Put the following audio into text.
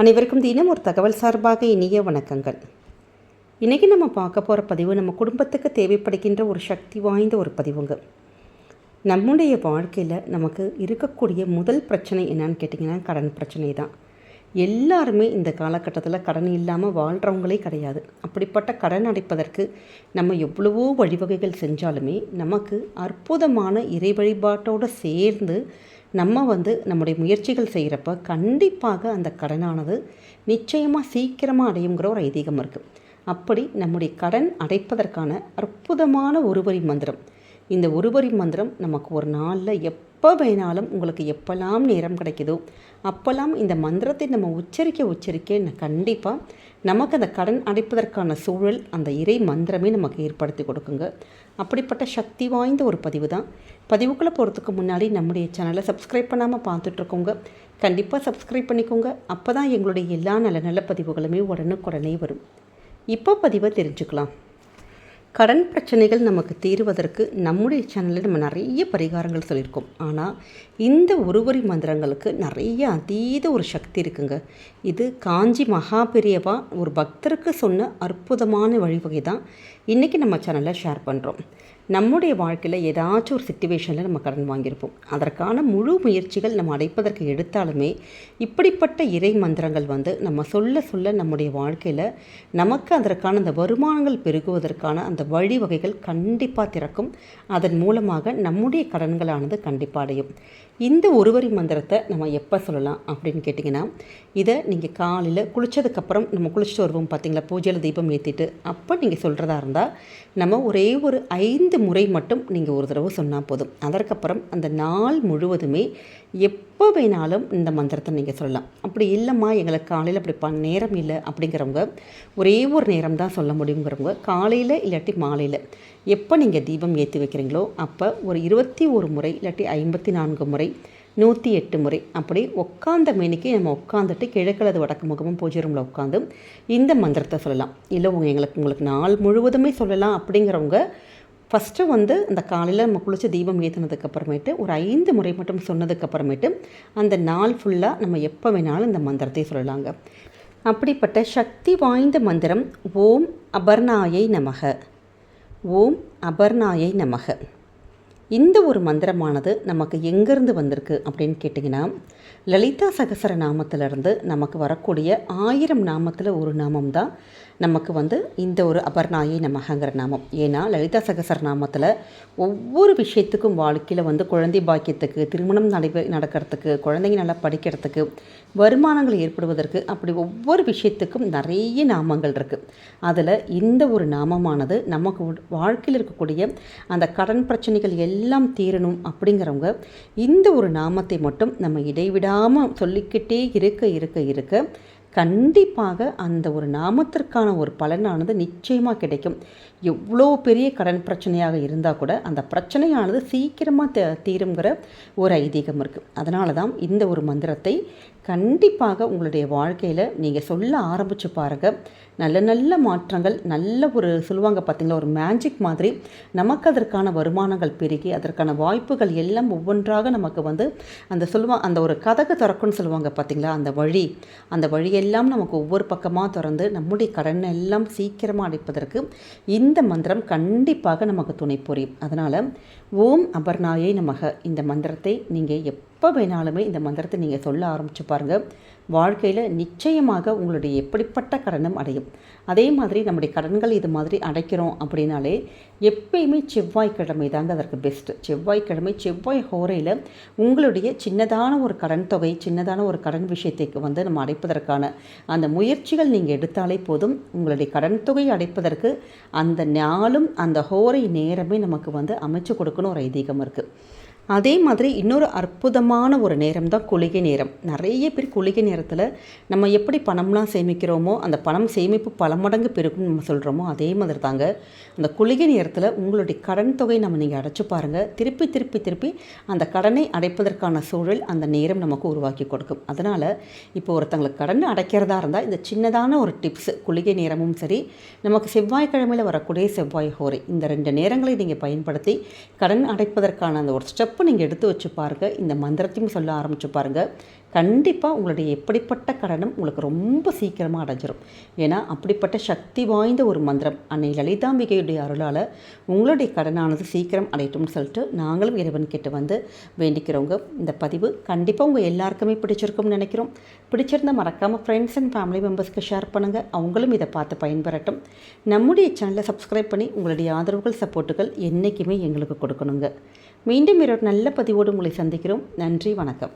அனைவருக்கும் தினம் ஒரு தகவல் சார்பாக இனிய வணக்கங்கள். இன்றைக்கி நம்ம பார்க்க போகிற பதிவு நம்ம குடும்பத்துக்கு தேவைப்படுகின்ற ஒரு சக்தி வாய்ந்த ஒரு பதிவுங்க. நம்முடைய வாழ்க்கையில் நமக்கு இருக்கக்கூடிய முதல் பிரச்சனை என்னன்னு கேட்டிங்கன்னா கடன் பிரச்சனை தான் எல்லாருமே இந்த காலகட்டத்தில் கடன் இல்லாமல் வாழ்கிறவங்களே கிடையாது. அப்படிப்பட்ட கடன் அடைப்பதற்கு நம்ம எவ்வளவோ வழிவகைகள் செஞ்சாலுமே நமக்கு அற்புதமான இறை வழிபாட்டோடு சேர்ந்து நம்ம வந்து நம்முடைய முயற்சிகள் செய்கிறப்ப கண்டிப்பாக அந்த கடனானது நிச்சயமாக சீக்கிரமாக அடையுங்கிற ஒரு ஐதீகம் இருக்குது அப்படி நம்முடைய கடன் அடைப்பதற்கான அற்புதமான ஒருவரி மந்திரம். இந்த ஒருவரி மந்திரம் நமக்கு ஒரு நாளில் எப் எப்போ வேணாலும் உங்களுக்கு எப்போல்லாம் நேரம் கிடைக்குதோ அப்போல்லாம் இந்த மந்திரத்தை நம்ம உச்சரிக்க உச்சரிக்க கண்டிப்பாக நமக்கு அந்த கடன் அடைப்பதற்கான சூழல் அந்த இறை மந்திரமே நமக்கு ஏற்படுத்தி கொடுக்குங்க. அப்படிப்பட்ட சக்தி வாய்ந்த ஒரு பதிவு தான் பதிவுக்குள்ளே போகிறதுக்கு முன்னாடி நம்முடைய சேனலை சப்ஸ்கிரைப் பண்ணாமல் பார்த்துட்ருக்கோங்க. கண்டிப்பாக சப்ஸ்கிரைப் பண்ணிக்கோங்க. அப்போ தான் எங்களுடைய எல்லா நல்ல நல்ல பதிவுகளுமே உடனுக்குடனே வரும். இப்போ பதிவை தெரிஞ்சுக்கலாம். கடன் பிரச்சனைகள் நமக்கு தீர்வதற்கு நம்முடைய சேனலில் நம்ம நிறைய பரிகாரங்கள் சொல்லியிருக்கோம். ஆனால் இந்த ஒருவரி மந்திரங்களுக்கு நிறைய அதீத ஒரு சக்தி இருக்குங்க. இது காஞ்சி மகாபெரியவா ஒரு பக்தருக்கு சொன்ன அற்புதமான வழிவகை தான் இன்றைக்கி நம்ம சேனலில் ஷேர் பண்ணுறோம் நம்முடைய வாழ்க்கையில் ஏதாச்சும் ஒரு சுச்சுவேஷனில் நம்ம கடன் வாங்கியிருப்போம். அதற்கான முழு முயற்சிகள் நம்ம அடைப்பதற்கு எடுத்தாலுமே இப்படிப்பட்ட இறை மந்திரங்கள் வந்து நம்ம சொல்ல சொல்ல நம்முடைய வாழ்க்கையில் நமக்கு அதற்கான அந்த வருமானங்கள் பெருகுவதற்கான அந்த அந்த வழிவகைகள் கண்டிப்பாக திறக்கும். அதன் மூலமாக நம்முடைய கடன்களானது கண்டிப்பாக அடையும். இந்த ஒருவரி மந்திரத்தை நம்ம எப்போ சொல்லலாம் அப்படின்னு கேட்டிங்கன்னா இதை நீங்கள் காலையில் குளித்ததுக்கப்புறம் நம்ம குளிச்சுட்டு வருவோம் பார்த்தீங்களா பூஜையில் தீபம் ஏற்றிட்டு அப்போ நீங்கள் சொல்கிறதா இருந்தால் நம்ம ஒரே ஒரு ஐந்து முறை மட்டும் நீங்கள் ஒரு தடவை சொன்னால் போதும். அதற்கப்புறம் அந்த நாள் முழுவதுமே எப்போ வேணாலும் இந்த மந்திரத்தை நீங்கள் சொல்லலாம். அப்படி இல்லைம்மா எங்களுக்கு காலையில் அப்படி ப நேரம் இல்லை அப்படிங்கிறவங்க ஒரே ஒரு நேரம் தான் சொல்ல முடியுங்கிறவங்க காலையில் இல்லாட்டி மாலையில் எப்போ நீங்கள் தீபம் ஏற்றி வைக்கிறீங்களோ அப்போ ஒரு இருபத்தி ஒரு முறை இல்லாட்டி ஐம்பத்தி நான்கு முறை நூற்றி எட்டு முறை அப்படி உட்காந்த மேனிக்கு நம்ம உட்காந்துட்டு கிழக்கிழது வடக்கு முகமும் பூஜை ரூமில் உட்காந்து இந்த மந்திரத்தை சொல்லலாம். இல்லை உங்க எங்களுக்கு உங்களுக்கு நாள் முழுவதுமே சொல்லலாம் அப்படிங்கிறவங்க ஃபஸ்ட்டு வந்து அந்த காலையில் நம்ம குளித்து தீபம் ஏற்றினதுக்கப்புறமேட்டு ஒரு ஐந்து முறை மட்டும் சொன்னதுக்கப்புறமேட்டு அந்த நாள் ஃபுல்லாக நம்ம எப்போ வேணாலும் இந்த மந்திரத்தை சொல்லலாங்க. அப்படிப்பட்ட சக்தி வாய்ந்த மந்திரம் ஓம் அபர்ணாயை நமக. ஓம் அபர்ணாயை நமக. இந்த ஒரு மந்திரமானது நமக்கு எங்கேருந்து வந்திருக்கு அப்படின்னு கேட்டிங்கன்னா லலிதா சகசர நாமத்திலிருந்து நமக்கு வரக்கூடிய ஆயிரம் நாமத்தில் ஒரு நாமம் தான் நமக்கு வந்து இந்த ஒரு அபர்ணாயி நமகங்கிற நாமம். ஏன்னா லலிதா சகசர நாமத்தில் ஒவ்வொரு விஷயத்துக்கும் வாழ்க்கையில் வந்து குழந்தை பாக்கியத்துக்கு திருமணம் நடைபெ நடக்கிறதுக்கு குழந்தைங்க நல்லா படிக்கிறதுக்கு வருமானங்கள் ஏற்படுவதற்கு அப்படி ஒவ்வொரு விஷயத்துக்கும் நிறைய நாமங்கள் இருக்குது அதில் இந்த ஒரு நாமமானது நமக்கு வாழ்க்கையில் இருக்கக்கூடிய அந்த கடன் பிரச்சனைகள் எல்லாம் எல்லாம் தீரணும் அப்படிங்கிறவங்க இந்த ஒரு நாமத்தை மட்டும் நம்ம இடைவிடாமல் சொல்லிக்கிட்டே இருக்க இருக்க இருக்க கண்டிப்பாக அந்த ஒரு நாமத்திற்கான ஒரு பலனானது நிச்சயமாக கிடைக்கும். எவ்வளோ பெரிய கடன் பிரச்சனையாக இருந்தால் கூட அந்த பிரச்சனையானது சீக்கிரமாக த தீருங்கிற ஒரு ஐதீகம் இருக்குது அதனால தான் இந்த ஒரு மந்திரத்தை கண்டிப்பாக உங்களுடைய வாழ்க்கையில் நீங்கள் சொல்ல ஆரம்பித்து பாருங்கள் நல்ல நல்ல மாற்றங்கள் நல்ல ஒரு சொல்லுவாங்க பார்த்திங்களா ஒரு மேஜிக் மாதிரி நமக்கு அதற்கான வருமானங்கள் பெருகி அதற்கான வாய்ப்புகள் எல்லாம் ஒவ்வொன்றாக நமக்கு வந்து அந்த சொல்லுவாங்க அந்த ஒரு கதகு திறக்குன்னு சொல்லுவாங்க பார்த்திங்களா அந்த வழி. அந்த வழியெல்லாம் நமக்கு ஒவ்வொரு பக்கமாக திறந்து நம்முடைய கடன் எல்லாம் சீக்கிரமாக அடைப்பதற்கு இந்த இந்த மந்திரம் கண்டிப்பாக நமக்கு துணை புரியும். அதனால் ஓம் அபர்ணாயை நமக. இந்த மந்திரத்தை நீங்கள் எப்போ வேணாலுமே இந்த மந்திரத்தை நீங்கள் சொல்ல ஆரம்பித்து பாருங்கள் வாழ்க்கையில் நிச்சயமாக உங்களுடைய எப்படிப்பட்ட கடனும் அடையும். அதே மாதிரி நம்முடைய கடன்கள் இது மாதிரி அடைக்கிறோம் அப்படின்னாலே எப்பயுமே செவ்வாய்க்கிழமை தாங்க அதற்கு பெஸ்ட்டு செவ்வாய்க்கிழமை செவ்வாய் ஹோரையில் உங்களுடைய சின்னதான ஒரு கடன் தொகை சின்னதான ஒரு கடன் விஷயத்தைக்கு வந்து நம்ம அடைப்பதற்கான அந்த முயற்சிகள் நீங்கள் எடுத்தாலே போதும். உங்களுடைய கடன் தொகை அடைப்பதற்கு அந்த நாளும் அந்த ஹோரை நேரமே நமக்கு வந்து அமைச்சு கொடுக்கணும். ஒரு ஐதீகம் இருக்குது அதே மாதிரி இன்னொரு அற்புதமான ஒரு நேரம் தான் குளிகை நேரம். நிறைய பேர் குளிகை நேரத்தில் நம்ம எப்படி பணம்லாம் சேமிக்கிறோமோ அந்த பணம் சேமிப்பு பல மடங்கு பெருக்கும்னு நம்ம சொல்கிறோமோ அதே மாதிரி தாங்க. அந்த குளிகை நேரத்தில் உங்களுடைய கடன் தொகை நம்ம நீங்கள் அடைச்சி பாருங்கள் திருப்பி திருப்பி திருப்பி அந்த கடனை அடைப்பதற்கான சூழல் அந்த நேரம் நமக்கு உருவாக்கி கொடுக்கும். அதனால் இப்போ ஒருத்தங்களுக்கு கடன் அடைக்கிறதா இருந்தால் இந்த சின்னதான ஒரு டிப்ஸ் குளிகை நேரமும் சரி நமக்கு செவ்வாய்க்கிழமையில் வரக்கூடிய செவ்வாய் ஹோரை இந்த ரெண்டு நேரங்களை நீங்கள் பயன்படுத்தி கடன் அடைப்பதற்கான அந்த ஒரு ஸ்டெப் இப்போ நீங்கள் எடுத்து வச்சு பாருங்கள் இந்த மந்திரத்தையும் சொல்ல ஆரம்பிச்சு பாருங்கள் கண்டிப்பாக உங்களுடைய எப்படிப்பட்ட கடனும் உங்களுக்கு ரொம்ப சீக்கிரமாக அடைஞ்சிரும். ஏன்னா அப்படிப்பட்ட சக்தி வாய்ந்த ஒரு மந்திரம் அன்னை லலிதாம்பிகையுடைய அருளால் உங்களுடைய கடனானது சீக்கிரம் அடையட்டும்னு சொல்லிட்டு நாங்களும் இறைவன் கிட்ட வந்து வேண்டிக்கிறவங்க இந்த பதிவு கண்டிப்பாக உங்கள் எல்லாருக்குமே பிடிச்சிருக்கும்னு நினைக்கிறோம். பிடிச்சிருந்தால் மறக்காமல் ஃப்ரெண்ட்ஸ் அண்ட் ஃபேமிலி மெம்பர்ஸ்க்கு ஷேர் பண்ணுங்கள் அவங்களும் இதை பார்த்து பயன்பெறட்டும். நம்முடைய சேனலை சப்ஸ்கிரைப் பண்ணி உங்களுடைய ஆதரவுகள் சப்போர்ட்டுகள் என்றைக்குமே எங்களுக்கு கொடுக்கணுங்க. மீண்டும் ஒரு நல்ல பதிவோடு உங்களை சந்திக்கிறோம். நன்றி வணக்கம்.